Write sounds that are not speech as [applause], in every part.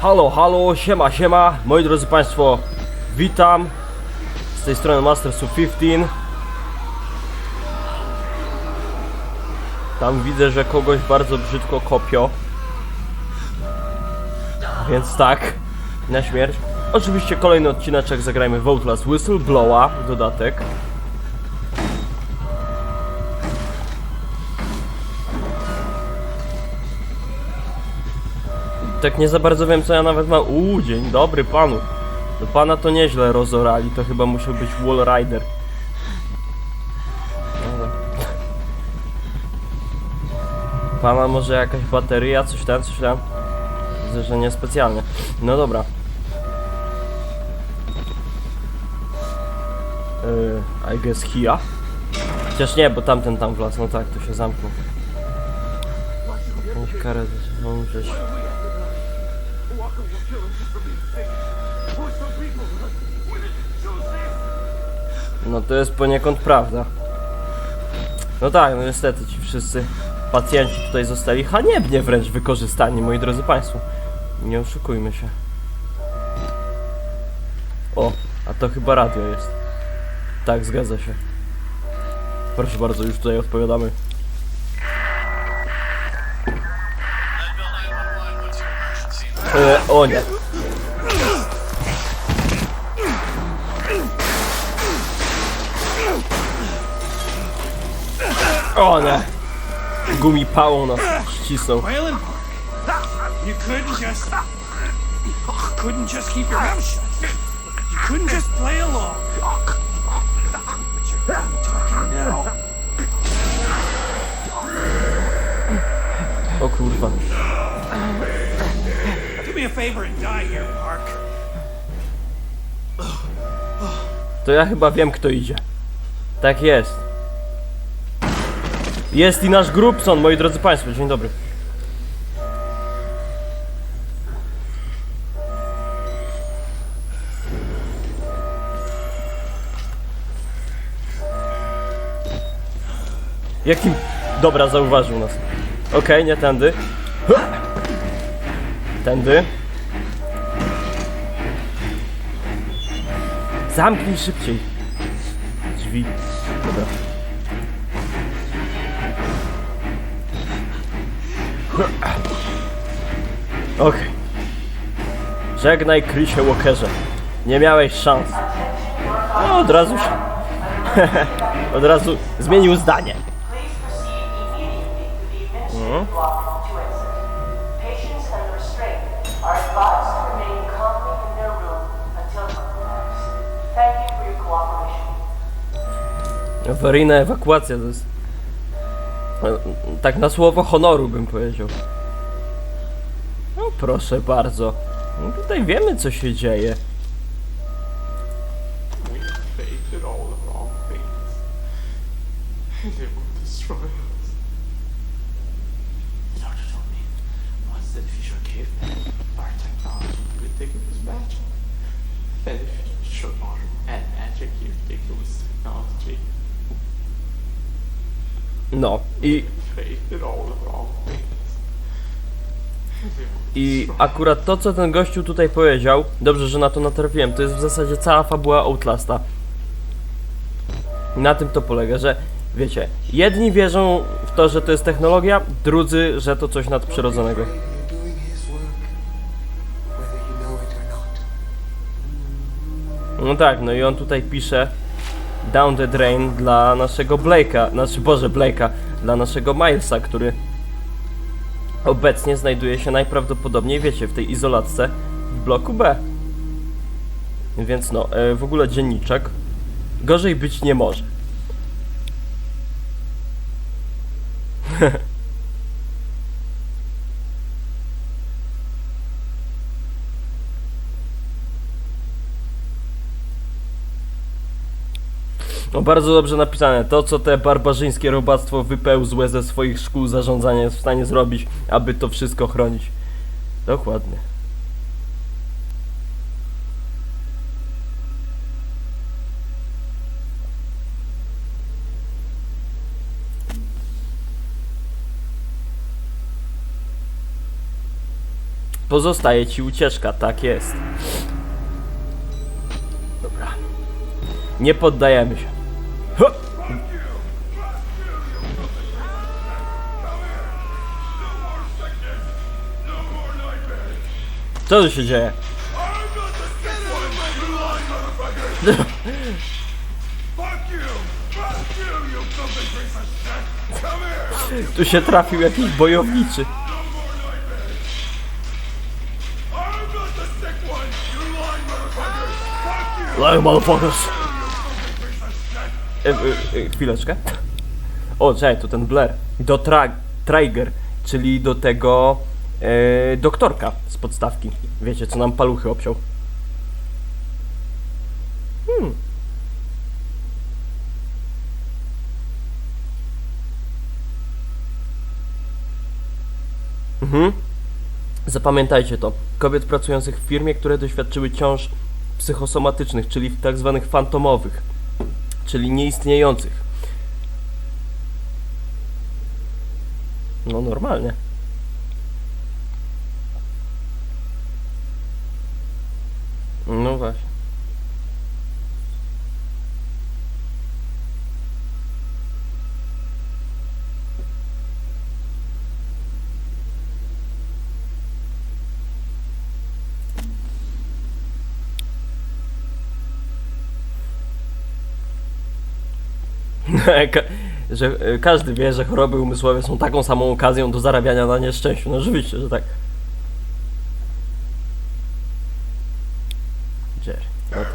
Halo, halo, siema, siema, moi drodzy Państwo, witam z tej strony Mastersu 15. Tam widzę, że kogoś bardzo brzydko kopio. Więc tak, na śmierć. Oczywiście kolejny odcineczek zagrajmy w Outlast Whistleblower, dodatek. Tak nie za bardzo wiem co ja nawet mam. Uuu, dzień dobry panu. No pana to nieźle rozorali, to chyba musiał być Wall Rider. Pana może jakaś bateria, coś tam, coś tam. Widzę, że niespecjalnie. No dobra. Yy, I guess here. Chociaż nie, bo tamten tam wlazł, no tak, to się zamknął. Umrzeć. No to jest poniekąd prawda. No tak, no niestety ci wszyscy pacjenci tutaj zostali haniebnie wręcz wykorzystani, moi drodzy Państwo. Nie oszukujmy się. O, a to chyba radio jest. Tak, zgadza się. Proszę bardzo, już tutaj odpowiadamy. E, o nie. O nie. Gumipałą nas ścisnął. You couldn't just couldn't just keep your mouth shut. You couldn't just play along. But you're talking now. O kurwa. Favor and die here, Mark. To ja chyba wiem kto idzie. Tak jest. Jest i nasz Grubson, moi drodzy Państwo, dzień dobry. Jakim... Dobra, zauważył nas. Okej, nie tędy. Tędy. Zamknij szybciej. Drzwi. Dobra. Okej. Żegnaj Chrisie Walkerze. Nie miałeś szans. No, od razu się... [laughs] od razu zmienił zdanie. Awaryjna ewakuacja to jest... Tak na słowo honoru bym powiedział. No proszę bardzo. No, tutaj wiemy co się dzieje. Akurat to, co ten gościu tutaj powiedział, dobrze, że na to natrafiłem, to jest w zasadzie cała fabuła Outlasta. Na tym to polega, że wiecie, jedni wierzą w to, że to jest technologia, drudzy, że to coś nadprzyrodzonego. No tak, no i on tutaj pisze Down the Drain dla naszego Blake'a, znaczy Boże Blake'a, dla naszego Milesa, który obecnie znajduje się najprawdopodobniej, wiecie, w tej izolatce w bloku B. Więc no, e, w ogóle dzienniczek gorzej być nie może. [laughs] No bardzo dobrze napisane. To, co te barbarzyńskie robactwo wypełzłe ze swoich szkół zarządzania jest w stanie zrobić, aby to wszystko chronić. Dokładnie. Pozostaje ci ucieczka, tak jest. Dobra. Nie poddajemy się. Co tu się dzieje? Tu się trafił jakiś bojowniczy. Like motherfuckers. E, e, e, chwileczkę. O, czekaj, to ten Blair. Do tra Trigger, czyli do tego e, doktorka z podstawki. Wiecie, co nam paluchy obciął. Hmm. Mhm. Zapamiętajcie to. Kobiet pracujących w firmie, które doświadczyły ciąż psychosomatycznych, czyli tak zwanych fantomowych, czyli nieistniejących. No normalnie. No właśnie. Ka- że e, każdy wie, że choroby umysłowe są taką samą okazją do zarabiania na nieszczęściu. No oczywiście, że tak. Jerry. No tak.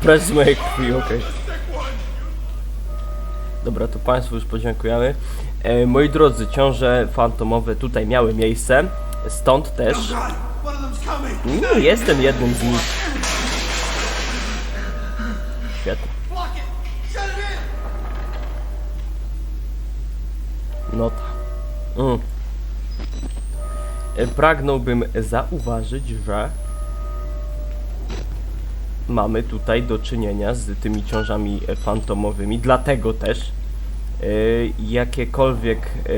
Press z mojej krwi, okej. Dobra, to Państwu już podziękujemy. E, moi drodzy, ciąże fantomowe tutaj miały miejsce, stąd też... Nie jestem jednym z nich. Świetnie. No tak. Mm. Pragnąłbym zauważyć, że mamy tutaj do czynienia z tymi ciążami fantomowymi, dlatego też e, jakiekolwiek e,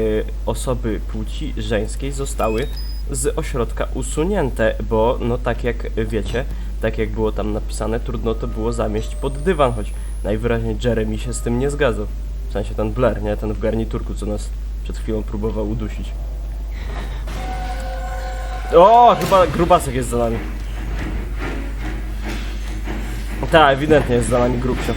osoby płci żeńskiej zostały z ośrodka usunięte, bo no tak jak wiecie, tak jak było tam napisane, trudno to było zamieść pod dywan, choć najwyraźniej Jeremy się z tym nie zgadzał. W sensie ten Blair, nie? Ten w garniturku, co nas przed chwilą próbował udusić. O, chyba grubasek jest za nami. Tak, ewidentnie jest za nami grubsio.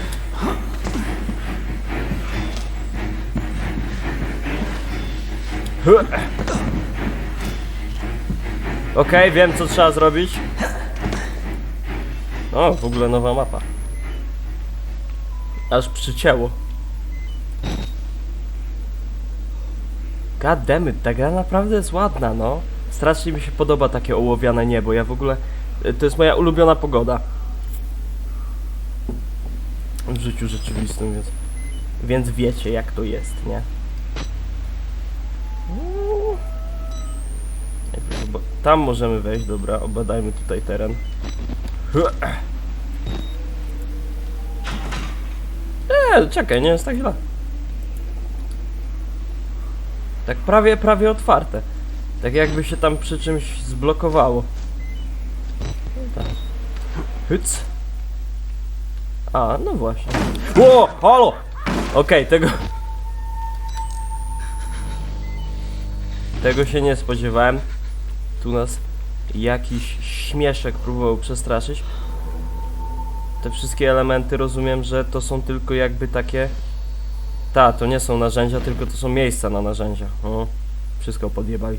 Okej, wiem co trzeba zrobić. O, w ogóle nowa mapa. Aż przycięło. God damn it, ta gra naprawdę jest ładna, no. Strasznie mi się podoba takie ołowiane niebo. Ja w ogóle... y, To jest moja ulubiona pogoda. W życiu rzeczywistym, więc... Więc wiecie jak to jest, nie? Tam możemy wejść, dobra, obadajmy tutaj teren. Eee, czekaj, nie jest tak źle. Tak prawie, prawie otwarte. Tak jakby się tam przy czymś zblokowało. No tak. Hyc. A, no właśnie. Ło, halo! Okej, tego... Tego się nie spodziewałem. Tu nas jakiś śmieszek próbował przestraszyć. Te wszystkie elementy rozumiem, że to są tylko jakby takie... Ta, to nie są narzędzia, tylko to są miejsca na narzędzia. O, wszystko podjebali.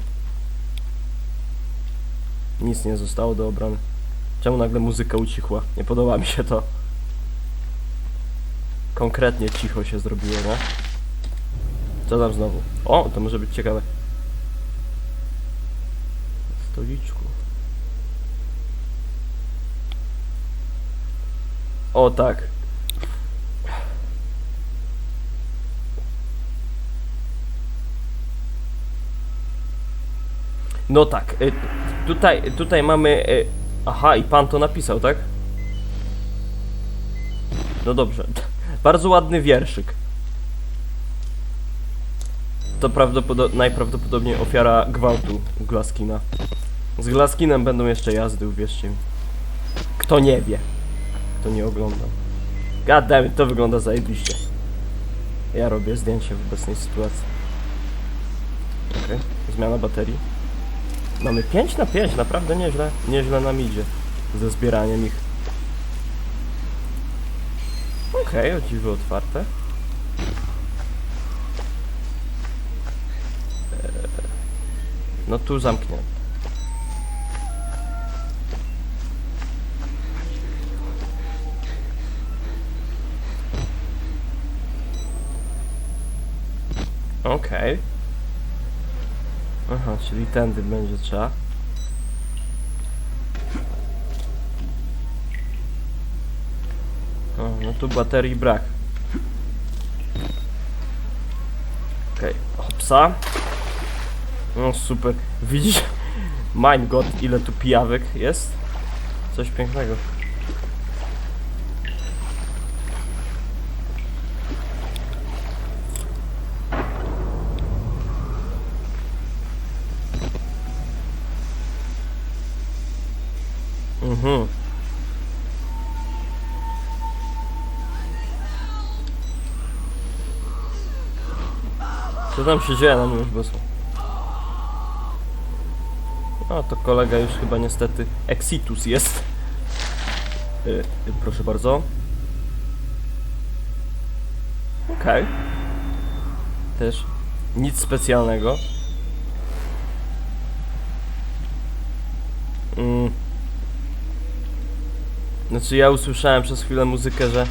Nic nie zostało do obrony. Czemu nagle muzyka ucichła? Nie podoba mi się to. Konkretnie cicho się zrobiło, nie? Co tam znowu? O, to może być ciekawe. Stoliczku. O tak. No tak, y, tutaj, tutaj mamy... y, Aha, i pan to napisał, tak? No dobrze. [laughs] Bardzo ładny wierszyk. to prawdopodo- najprawdopodobniej ofiara gwałtu Glaskina. Z Glaskinem będą jeszcze jazdy, uwierzcie mi. Kto nie wie, kto nie ogląda. God damn it, to wygląda zajebiście. Ja robię zdjęcie w obecnej sytuacji. Okej, zmiana baterii. Mamy 5 na 5, naprawdę nieźle, nieźle nam idzie ze zbieraniem ich. Okej, okay, dziwy otwarte. Eee, No tu zamknięte. Okej. Aha, czyli tędy będzie trzeba. O, no tu baterii brak. Okej, hopsa. No super. Widzisz? [laughs] Mein God, ile tu pijawek jest? Coś pięknego. Mhm. Co tam się dzieje na miłość boską? No to kolega już chyba niestety Exitus jest. Y, y, proszę bardzo. Okej. Też nic specjalnego. Mm. Znaczy ja usłyszałem przez chwilę muzykę, że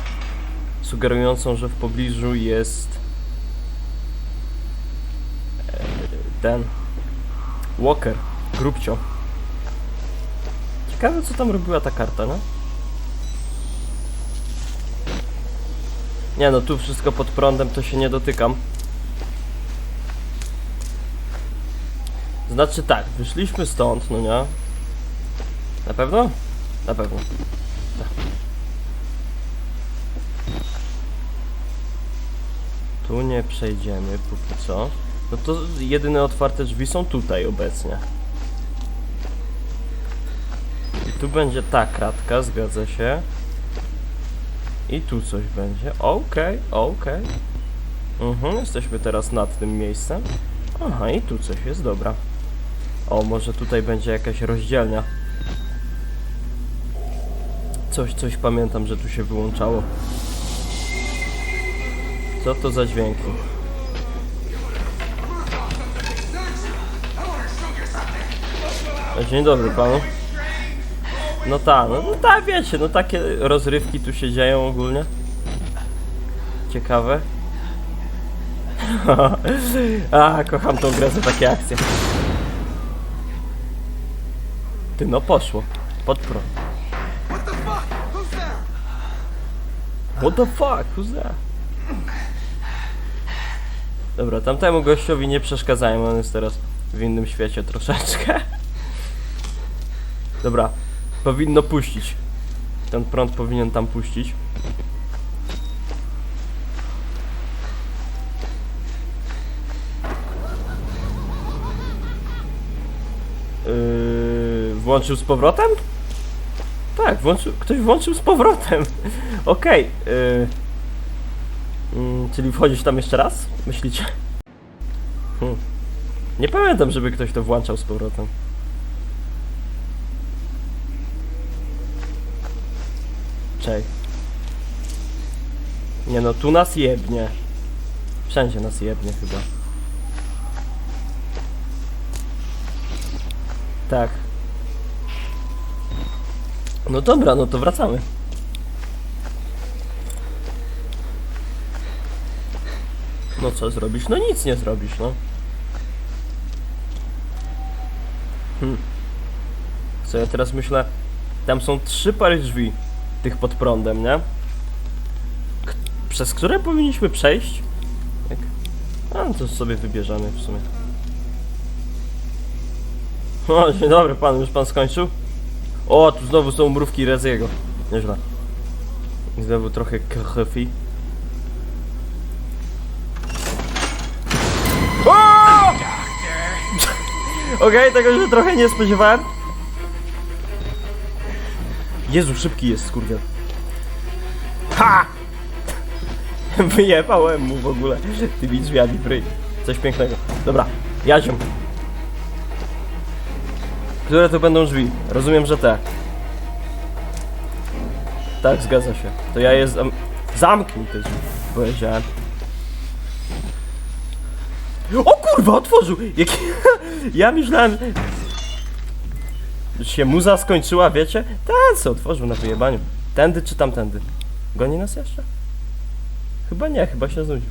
sugerującą, że w pobliżu jest e, ten Walker, grubcio. Ciekawe co tam robiła ta karta, no? Nie no, tu wszystko pod prądem to się nie dotykam. Znaczy tak, wyszliśmy stąd, no nie? Na pewno? Na pewno. Tu nie przejdziemy póki co. No to jedyne otwarte drzwi są tutaj obecnie. I tu będzie ta kratka, zgadza się. I tu coś będzie. Okej, okej. Mhm, jesteśmy teraz nad tym miejscem. Aha, i tu coś jest, dobra. O, może tutaj będzie jakaś rozdzielnia. Coś, coś pamiętam, że tu się wyłączało. Co to za dźwięki? Dzień dobry panu. No tak, no, no tak, wiecie, no takie rozrywki tu się dzieją ogólnie. Ciekawe. [laughs] A, kocham tą grę za takie akcje. Ty, no poszło. Pod prąd. What the fuck? Who's there? What the fuck? Who's that? Dobra, tamtemu gościowi nie przeszkadzajmy, on jest teraz w innym świecie troszeczkę. [laughs] Dobra, powinno puścić. Ten prąd powinien tam puścić. Yy, włączył z powrotem? Tak, włączył, ktoś włączył z powrotem. [laughs] Okej. yy. Mm, czyli wchodzić tam jeszcze raz? Myślicie? Hmm. Nie pamiętam, żeby ktoś to włączał z powrotem. Czej. Nie no, tu nas jebnie. Wszędzie nas jebnie chyba. Tak. No dobra, no to wracamy. No co zrobisz? No nic nie zrobisz, no. Hmm. Co ja teraz myślę? Tam są trzy pary drzwi, tych pod prądem, nie? K przez które powinniśmy przejść? Jak? A, no to sobie wybierzemy w sumie. O, [laughs] dzień dobry pan, już pan skończył? O, tu znowu są mrówki Reziego. Nieźle. Znowu trochę krwi. [laughs] Okej, tego się trochę nie spodziewałem. Jezu, szybki jest, skurwiel. Ha! Wyjebałem mu w ogóle tymi drzwiami w ryj. Coś pięknego. Dobra, jaziom. Które to będą drzwi? Rozumiem, że te. Tak, zgadza się. To ja je zam... zamknij te drzwi, powiedziałem. O kurwa, otworzył! Jaki... [laughs] Ja myślałem... Się muza skończyła, wiecie? Ten co otworzył na wyjebaniu. Tędy czy tamtędy? Goni nas jeszcze? Chyba nie, chyba się znudził.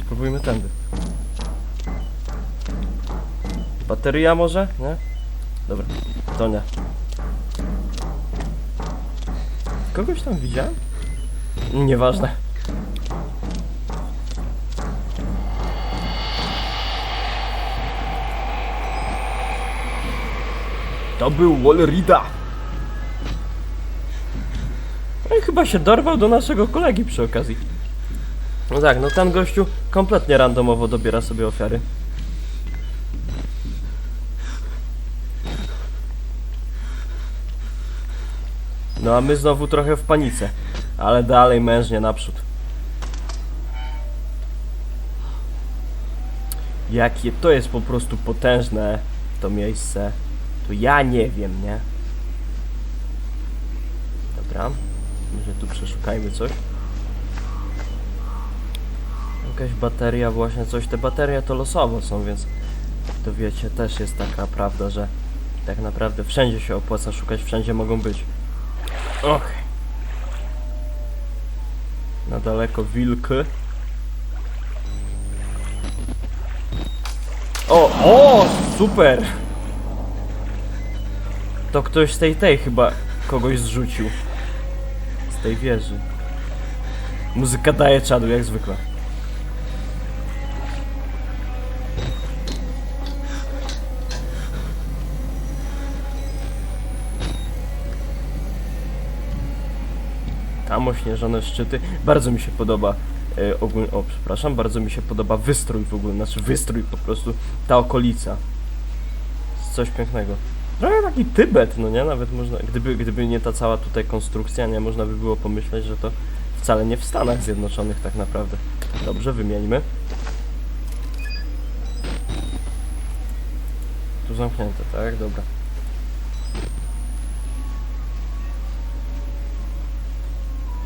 Spróbujmy tędy. Bateria może? Nie? Dobra, to nie. Kogoś tam widziałem? Nieważne. To był Wallrida. No i chyba się dorwał do naszego kolegi przy okazji. No tak, no ten gościu kompletnie randomowo dobiera sobie ofiary. No a my znowu trochę w panice, ale dalej mężnie naprzód. Jakie to jest po prostu potężne to miejsce, to ja nie wiem, nie? Dobra, może tu przeszukajmy coś. Jakaś bateria, właśnie coś. Te baterie to losowo są, więc to wiecie, też jest taka prawda, że tak naprawdę wszędzie się opłaca szukać, wszędzie mogą być. Och. Na daleko wilk. O, o, super! To ktoś z tej tej chyba kogoś zrzucił. Z tej wieży. Muzyka daje czadu, jak zwykle. Tam ośnieżone szczyty. Bardzo mi się podoba e, ogólnie, o przepraszam, bardzo mi się podoba wystrój w ogóle, znaczy wystrój po prostu, ta okolica. Coś pięknego. Trochę taki Tybet, no nie? Nawet można, gdyby, gdyby nie ta cała tutaj konstrukcja, nie? Można by było pomyśleć, że to wcale nie w Stanach Zjednoczonych tak naprawdę. Dobrze, wymieńmy. Tu zamknięte, tak? Dobra.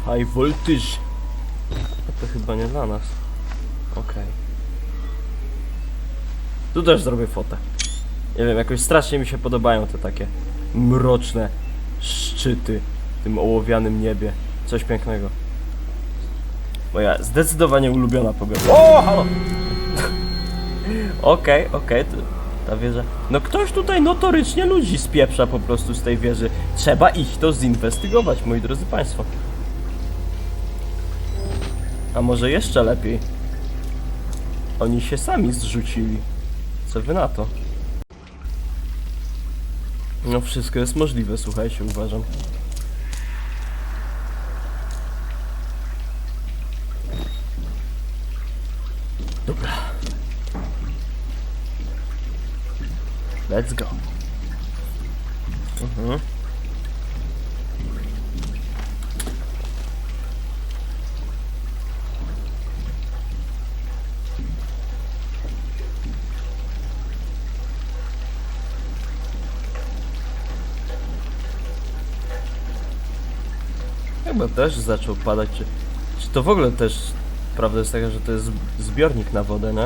High voltage. To chyba nie dla nas. Okej. Tu też zrobię fotę. Nie wiem, jakoś strasznie mi się podobają te takie mroczne szczyty w tym ołowianym niebie. Coś pięknego. Moja zdecydowanie ulubiona pogoda. O, halo! [laughs] Okej, okej, to ta wieża. No ktoś tutaj notorycznie ludzi spieprza po prostu z tej wieży. Trzeba ich to zinwestygować, moi drodzy państwo. A może jeszcze lepiej? Oni się sami zrzucili. Co wy na to? No wszystko jest możliwe, słuchajcie, uważam. Dobra. Let's go. Też zaczął padać, czy, czy to w ogóle też prawda jest taka, że to jest zbiornik na wodę, nie?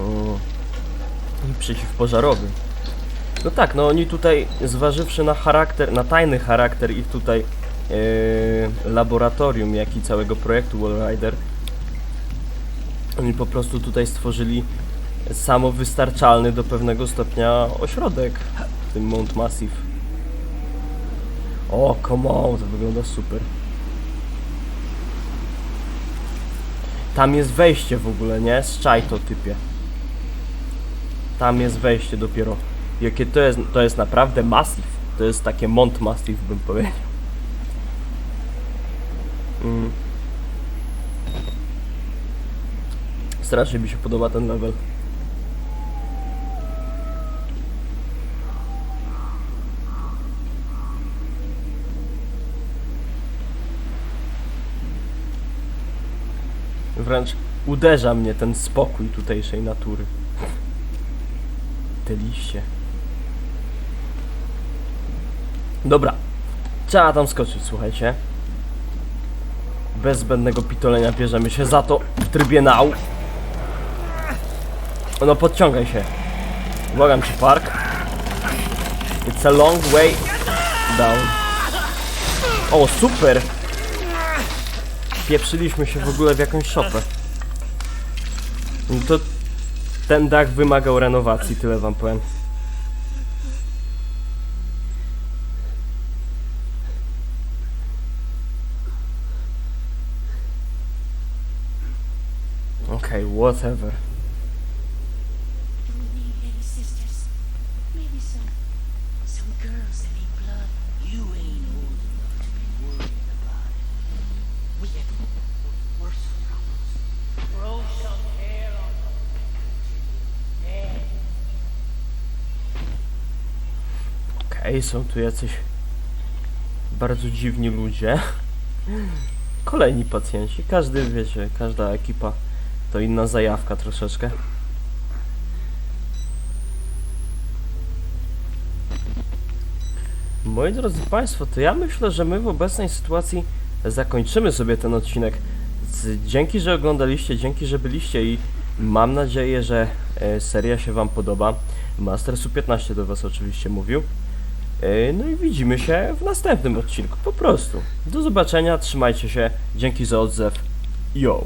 Mm. I przeciwpożarowy. No tak, no oni tutaj zważywszy na charakter, na tajny charakter ich tutaj yy, laboratorium, jak i całego projektu Wallrider, oni po prostu tutaj stworzyli samowystarczalny do pewnego stopnia ośrodek w tym Mount Massive. O, come on, to wygląda super. Tam jest wejście w ogóle, nie? Z to typie. Tam jest wejście dopiero. Jakie to jest, to jest naprawdę massive. To jest takie Mont Massive bym powiedział. Mm. Strasznie mi się podoba ten level. Wręcz uderza mnie ten spokój tutejszej natury. Te liście. Dobra. Trzeba tam skoczyć, słuchajcie. Bez zbędnego pitolenia bierzemy się za to w trybie now. No podciągaj się. Błagam cię, park. It's a long way down. O, super! Pieprzyliśmy się w ogóle w jakąś szopę. No to ten dach wymagał renowacji, tyle wam powiem. Okay, whatever. Są tu jacyś bardzo dziwni ludzie. Kolejni pacjenci. Każdy, wiecie, każda ekipa to inna zajawka troszeczkę. Moi drodzy Państwo, to ja myślę, że my w obecnej sytuacji zakończymy sobie ten odcinek. Dzięki, że oglądaliście, dzięki, że byliście i mam nadzieję, że e, seria się Wam podoba. Mastersu 15 do Was oczywiście mówił. E, No i widzimy się w następnym odcinku, po prostu. Do zobaczenia, trzymajcie się, dzięki za odzew. Yo!